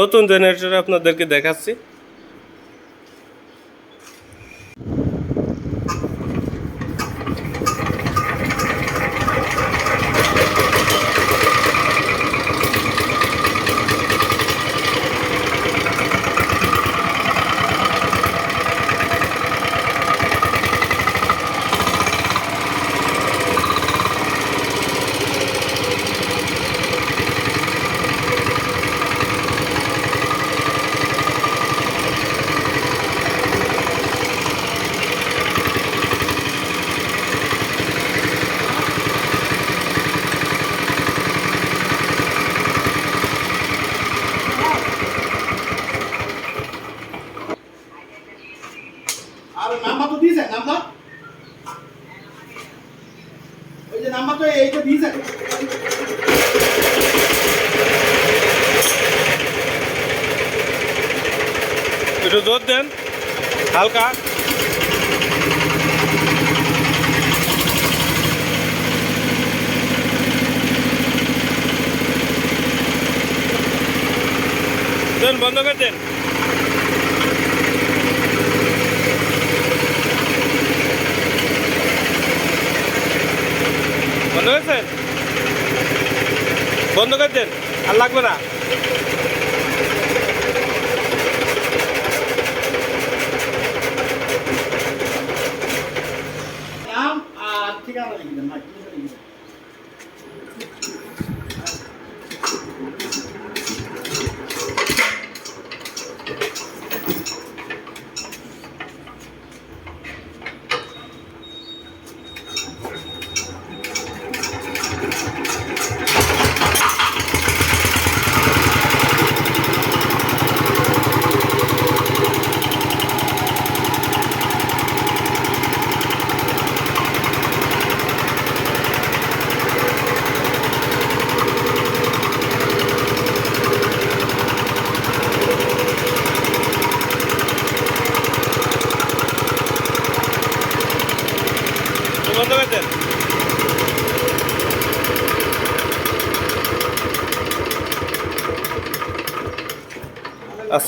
নতুন জেনারেটর আপনাদেরকে দেখাচ্ছি। হালকা। বন্ধ করে দেন। বন্ধ করেছেন বন্ধ করে দেন আর লাগবে না। আর ঠিকানা লিখে দেন ভাই লিখে দেন। বন্ধ করে দেন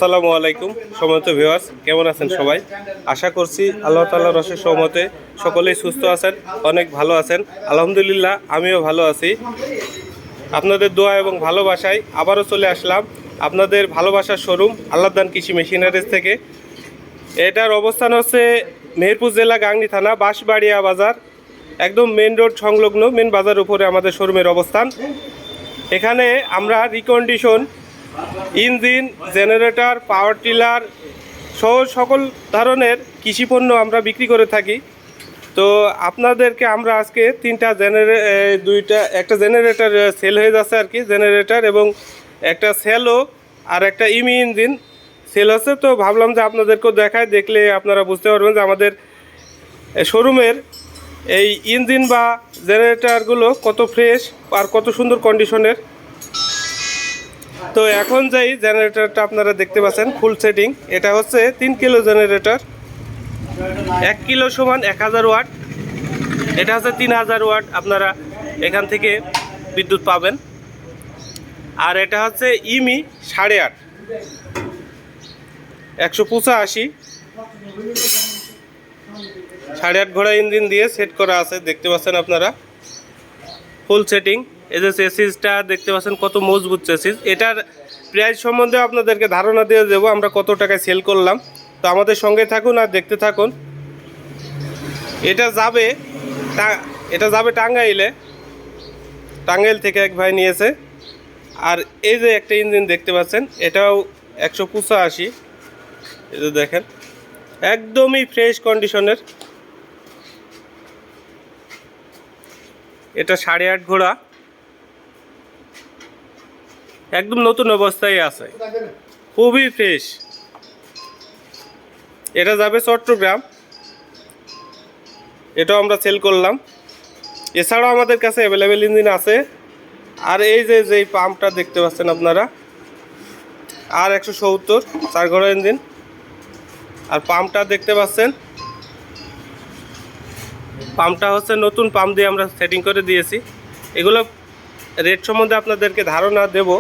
আসসালামু আলাইকুম সমত ভিওয়ার্স কেমন আছেন সবাই? আশা করছি আল্লাহ তাল্লাহ রসের সহমতে সকলেই সুস্থ আছেন, অনেক ভালো আছেন। আলহামদুলিল্লাহ, আমিও ভালো আছি। আপনাদের দোয়া এবং ভালোবাসায় আবারও চলে আসলাম আপনাদের ভালোবাসার শোরুম আল্লাহদান কৃষি মেশিনারিজ থেকে। এটার অবস্থান হচ্ছে মেহেরপুর জেলা গাংনি থানা, বাঁশবাড়িয়া বাজার, একদম মেন রোড সংলগ্ন মেন বাজার উপরে আমাদের শোরুমের অবস্থান। এখানে আমরা recondition engine, generator, power tiller সহ সকল ধরনের কৃষিপণ্য আমরা বিক্রি করে থাকি। তো আপনাদেরকে আমরা আজকে তিনটা জেনারে দুইটা, একটা জেনারেটর সেল হয়ে যাচ্ছে আর কি জেনারেটর এবং একটা সেলও আর একটা ইমি ইঞ্জিন সেল হচ্ছে। তো ভাবলাম যে আপনাদেরকেও দেখায়, দেখলে আপনারা বুঝতে পারবেন যে আমাদের শোরুমের এই ইঞ্জিন বা জেনারেটারগুলো কত ফ্রেশ আর কত সুন্দর কন্ডিশনের তো এখন যেই জেনারেটরটা আপনারা দেখতে পাচ্ছেন ফুল সেটিং এটা হচ্ছে তিন কিলো জেনারেটর এক কিলো সমান এক হাজার ওয়াট। এটা হচ্ছে তিন হাজার ওয়াট আপনারা এখান থেকে বিদ্যুৎ পাবেন। আর এটা হচ্ছে ইমি সাড়ে আট। একশো পঁচাশি। সাড়ে আট ঘোড়া ইঞ্জিন দিয়ে সেট করা আছে, দেখতে পাচ্ছেন আপনারা। ফুল সেটিং এই যে চেসিসটা দেখতে পাচ্ছেন কত মজবুত চেসিস। এটার প্রাইস সম্বন্ধে আপনাদেরকে ধারণা দিয়ে দেবো, আমরা কত টাকায় সেল করলাম। তো আমাদের সঙ্গে থাকুন আর দেখতে থাকুন। এটা যাবে এটা যাবে টাঙ্গাইলে। টাঙ্গাইল থেকে এক ভাই নিয়েছে। আর এই যে একটা ইঞ্জিন দেখতে পাচ্ছেন, এটাও একশো পঁচাশি। এই যে দেখেন, একদমই ফ্রেশ কন্ডিশনের এটা সাড়ে আট ঘোড়া। একদম নতুন অবস্থায় আছে। খুবই ফ্রেশ এটা যাবে চট্টগ্রাম। এটাও আমরা সেল করলাম। এছাড়াও আমাদের কাছে অ্যাভেলেবেল ইঞ্জিন আছে। আর এই যে, যেই পাম্পটা দেখতে পাচ্ছেন আপনারা, আর একশো সত্তর, চার ঘোড়া ইঞ্জিন আর পাম্পটা দেখতে পাচ্ছেন পাম্পটা হচ্ছে নতুন পাম্প দিয়ে আমরা সেটিং করে দিয়েছি। এগুলো রেট সম্বন্ধে আপনাদেরকে ধারণা দেব।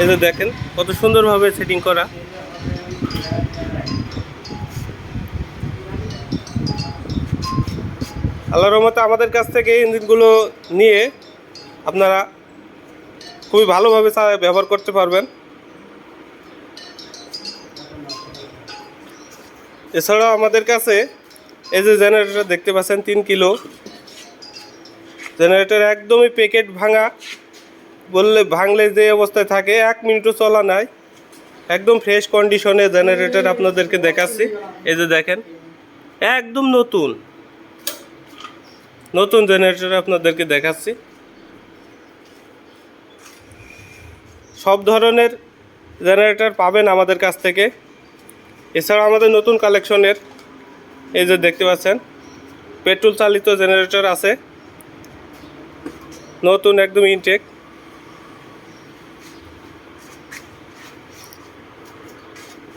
এই দেখেন, কত সুন্দরভাবে সেটিং করা। আল্লাহর রহমতে আমাদের কাছ থেকে এই ইঞ্জিনগুলো নিয়ে আপনারা খুবই ভালোভাবে ব্যবহার করতে পারবেন। এছাড়াও আমাদের কাছে এই যে জেনারেটর দেখতে পাচ্ছেন, তিন কিলো। জেনারেটর একদমই প্যাকেট ভাঙা। বললে ভাঙলে যে অবস্থায় থাকে, এক মিনিটও চলা নাই। একদম ফ্রেশ কন্ডিশনে জেনারেটর আপনাদেরকে দেখাচ্ছি। এই যে দেখেন, একদম নতুন। নতুন জেনারেটর আপনাদেরকে দেখাচ্ছি। সব ধরনের জেনারেটর পাবেন আমাদের কাছ থেকে। এছাড়া আমাদের নতুন কালেকশনের এই যে দেখতে পাচ্ছেন পেট্রোল চালিত জেনারেটর আছে। নতুন একদম ইনটেক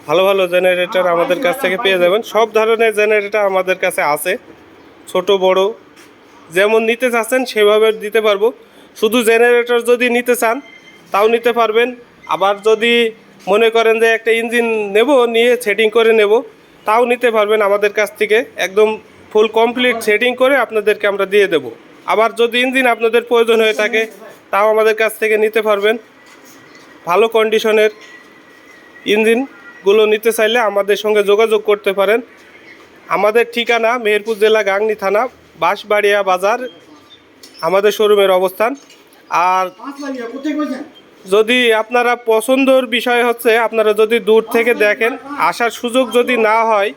ভালো ভালো জেনারেটর আমাদের কাছ থেকে পেয়ে যাবেন। সব ধরনের জেনারেটর আমাদের কাছে আছে ছোট বড়। যেমন নিতে চাচ্ছেন সেভাবে দিতে পারব। শুধু জেনারেটর যদি নিতে চান তাও নিতে পারবেন। আবার যদি মনে করেন যে একটা ইঞ্জিন নেব নিয়ে সেটিং করে নেব তাও নিতে পারবেন আমাদের কাছ থেকে। একদম ফুল কমপ্লিট সেটিং করে আপনাদেরকে আমরা দিয়ে দেব। আবার যদি ইঞ্জিন আপনাদের প্রয়োজন হয়ে থাকে তাও আমাদের কাছ থেকে নিতে পারবেন। ভালো কন্ডিশনের ইঞ্জিনগুলো নিতে চাইলে আমাদের সঙ্গে যোগাযোগ করতে পারেন। আমাদের ঠিকানা মেহেরপুর জেলা গাংনী থানা বাঁশবাড়িয়া বাজার আমাদের শোরুমের অবস্থান। আর যদি আপনারা পছন্দর বিষয় হচ্ছে আপনারা যদি দূর থেকে দেখেন আসার সুযোগ যদি না হয়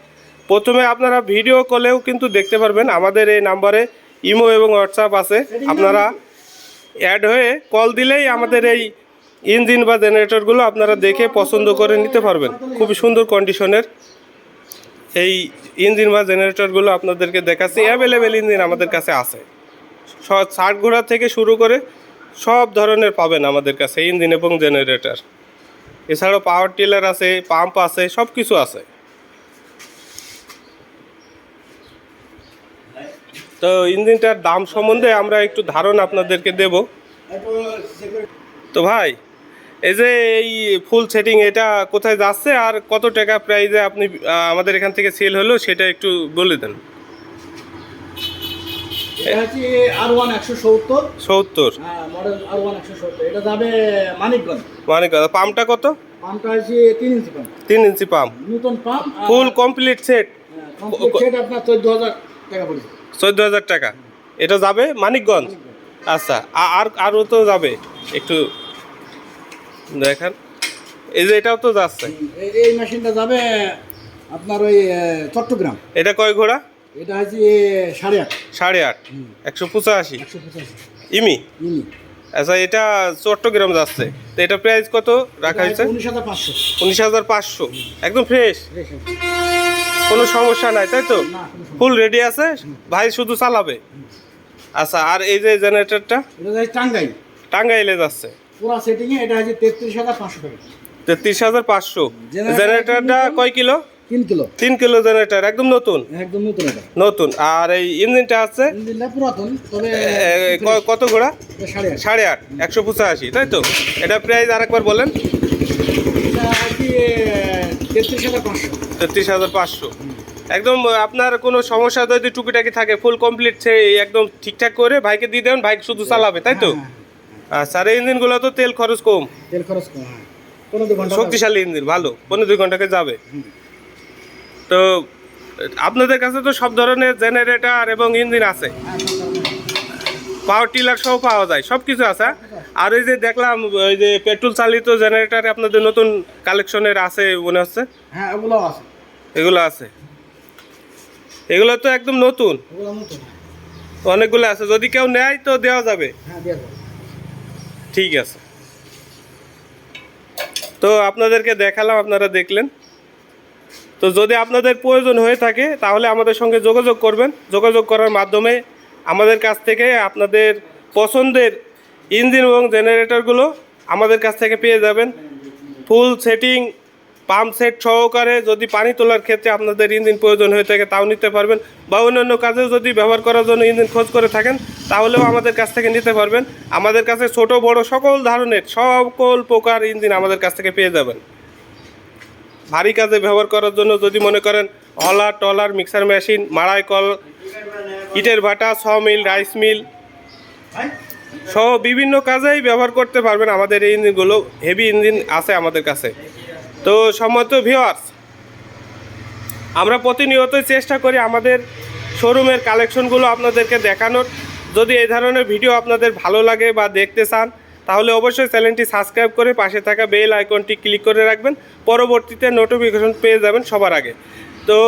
প্রথমে আপনারা ভিডিও কলেও কিন্তু দেখতে পারবেন। আমাদের এই নাম্বারে ইমো এবং হোয়াটসঅ্যাপ আছে। আপনারা অ্যাড হয়ে কল দিলেই আমাদের এই ইঞ্জিন বা জেনারেটরগুলো আপনারা দেখে পছন্দ করে নিতে পারবেন। খুবই সুন্দর কন্ডিশনের এই ইঞ্জিন বা জেনারেটরগুলো আপনাদেরকে দেখাচ্ছি। অ্যাভেলেবেল ইঞ্জিন আমাদের কাছে আছে। ষাট ঘোড়া থেকে শুরু করে সব ধরনের পাবেন আমাদের কাছে ইঞ্জিন এবং জেনারেটর। এছাড়াও পাওয়ার টিলার আছে, পাম্প আছে সব কিছু আছে। তো ইঞ্জিনটার দাম সম্বন্ধে আমরা একটু ধারণা আপনাদেরকে দেব। তো ভাই এই যে এই ফুল সেটিং এটা কোথায় যাচ্ছে আর কত টাকা প্রাইজে আপনি আমাদের এখান থেকে সেল হলো সেটা একটু বলে দেন। হ্যাঁ পাম্পটা কত? তিন ইঞ্চি পাম্প। তিন inch pump. Full complete set আপনার চোদ্দ হাজার। চোদ্দ হাজার টাকা। এটা যাবে মানিকগঞ্জ? আচ্ছা আর আরও তো যাবে। একটু দেখেন। এই যে এটাও তো যাচ্ছে। এই- মেশিনটা যাবে আপনার ওই চট্টগ্রাম। এটা কয় ঘোড়া? এটা হচ্ছে সাড়ে আট। সাড়ে আট। একশো পঁচাশি। পঁচাশি। ইমি? আচ্ছা এটা চট্টগ্রাম যাচ্ছে। তো এটা প্রাইস কত রাখা হয়েছে? উনিশ হাজার পাঁচশো। উনিশ হাজার পাঁচশো। একদম ফ্রেশ। কোনো সমস্যা নাই তাই তো? ফুল রেডি আছে? ভাই শুধু চালাবে? আচ্ছা আর এই যে জেনারেটরটা এটা যাচ্ছে টাঙ্গাই টাঙ্গাইলে যাচ্ছে। পুরো সেটিংয়ে এটা হচ্ছে তেত্রিশ হাজার পাঁচশো টাকা। তেত্রিশ হাজার পাঁচশো। জেনারেটরটা কয় কিলো? তিন কিলো। তিন কিলো জেনারেটর একদম নতুন? একদম নতুন এটা। নতুন। আর এই ইঞ্জিনটা আছে? ইঞ্জিনটা পুরাতন তবে কত ঘোড়া? সাড়ে আট। একশো পঁচাশি তাই তো? এটা প্রাইস আরেকবার বলেন। তেত্রিশ হাজার পাঁচশো। একদম আপনার কোনো সমস্যা যদি টুকিটাকি থাকে ফুল কমপ্লিট একদম ঠিকঠাক করে ভাইকে দিয়ে দেবেন ভাই শুধু চালাবে তাই তো? আচ্ছা আর এই ইঞ্জিনগুলো তো তেল খরচ কম। তেল খরচ কম হ্যাঁ। শক্তিশালী ইঞ্জিন ভালো। পনেরো দুই ঘন্টাকে যাবে। তো আপনাদের কাছে তো সব ধরনের জেনারেটর এবং ইঞ্জিন আছে। হ্যাঁ। পাওয়ার টিলার সহ পাওয়া যায় সব কিছু আছে। আর এই যে দেখলাম ওই যে পেট্রোল চালিত জেনারেটর আপনাদের নতুন কালেকশনের আছে মনে হচ্ছে? হ্যাঁ ওগুলো আছে। এগুলো আছে। এগুলো তো একদম নতুন। অনেকগুলো আছে যদি কেউ নেয় তো দেওয়া যাবে। হ্যাঁ দিয়ে দেবো ঠিক আছে। তো আপনাদেরকে দেখালাম আপনারা দেখলেন। তো যদি আপনাদের প্রয়োজন হয়ে থাকে তাহলে আমাদের সঙ্গে যোগাযোগ করবেন। যোগাযোগ করার মাধ্যমে আমাদের কাছ থেকে আপনাদের পছন্দের ইঞ্জিন এবং জেনারেটরগুলো আমাদের কাছ থেকে পেয়ে যাবেন। ফুল সেটিং, পাম্প সেট সহকারে যদি পানি তোলার ক্ষেত্রে আপনাদের ইঞ্জিন প্রয়োজন হয়ে থাকে তাও নিতে পারবেন বা অন্যান্য কাজেও যদি ব্যবহার করার জন্য ইঞ্জিন খোঁজ করে থাকেন তাহলেও আমাদের কাছ থেকে নিতে পারবেন। আমাদের কাছে ছোট, বড় সকল ধরনের সকল প্রকার ইঞ্জিন আমাদের কাছ থেকে পেয়ে যাবেন। ভারী কাজে ব্যবহার করার জন্য যদি মনে করেন, হলার, টলার, মিক্সার মেশিন, মাড়াই কল ইটের ভাটা ছ মিল রাইস মিল সহ বিভিন্ন কাজেই ব্যবহার করতে পারবেন আমাদের এই ইঞ্জিনগুলো। হেভি ইঞ্জিন আছে আমাদের কাছে। তো সম্মত ভিওয়ার্স আমরা প্রতিনিয়তই চেষ্টা করি আমাদের শোরুমের কালেকশনগুলো আপনাদেরকে দেখানোর। যদি এই ধরনের ভিডিও আপনাদের ভালো লাগে বা দেখতে চান, তাহলে অবশ্যই চ্যানেলটি সাবস্ক্রাইব করে পাশে থাকা বেল আইকনটি ক্লিক করে রাখবেন। পরবর্তীতে নোটিফিকেশন পেয়ে যাবেন সবার আগে। তো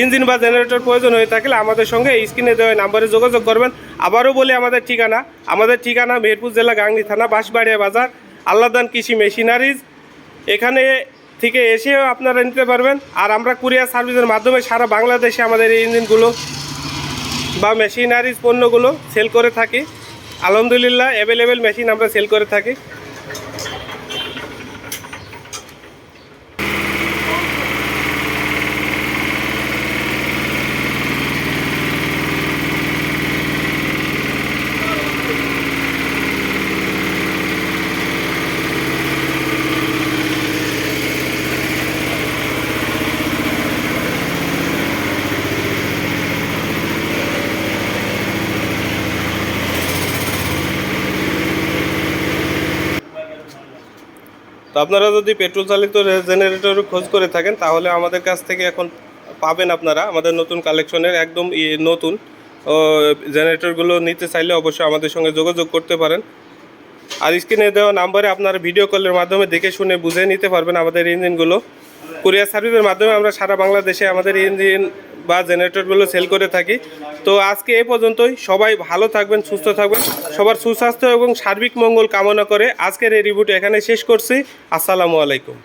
ইঞ্জিন বা জেনারেটর প্রয়োজন হয়ে থাকলে আমাদের সঙ্গে এই স্ক্রিনে দেওয়া নাম্বারে যোগাযোগ করবেন। আবারও বলি, আমাদের ঠিকানা আমাদের ঠিকানা মেহেরপুর জেলা গাংনী থানা, বাঁশবাড়িয়া বাজার, আল্লাদান কৃষি মেশিনারিজ। এখানে থেকে এসেও আপনারা নিতে পারবেন। আর আমরা কুরিয়ার সার্ভিসের মাধ্যমে সারা বাংলাদেশে আমাদের এই ইঞ্জিনগুলো বা মেশিনারিজ পণ্যগুলো সেল করে থাকি। আলহামদুলিল্লাহ অ্যাভেলেবেল মেশিন আমরা সেল করে থাকি। আপনারা যদি পেট্রোল চালিত জেনারেটর খোঁজ করে থাকেন, তাহলে আমাদের কাছ থেকে এখন পাবেন আপনারা আমাদের নতুন কালেকশনের একদম নতুন। জেনারেটরগুলো নিতে চাইলে অবশ্যই আমাদের সঙ্গে যোগাযোগ করতে পারেন। আর স্ক্রিনে দেওয়া নাম্বারে আপনারা ভিডিও কলের মাধ্যমে দেখে শুনে বুঝে নিতে পারবেন আমাদের ইঞ্জিনগুলো কুরিয়ার সার্ভিসের মাধ্যমে আমরা সারা বাংলাদেশে আমাদের ইঞ্জিন বা জেনারেটরগুলো সেল করে থাকি। তো আজকে এ পর্যন্তই। সবাই ভালো থাকবেন, সুস্থ থাকবেন। সবার সুস্বাস্থ্য এবং সার্বিক মঙ্গল কামনা করে আজকের এই রিভিউটি এখানে শেষ করছি। আসসালামু আলাইকুম।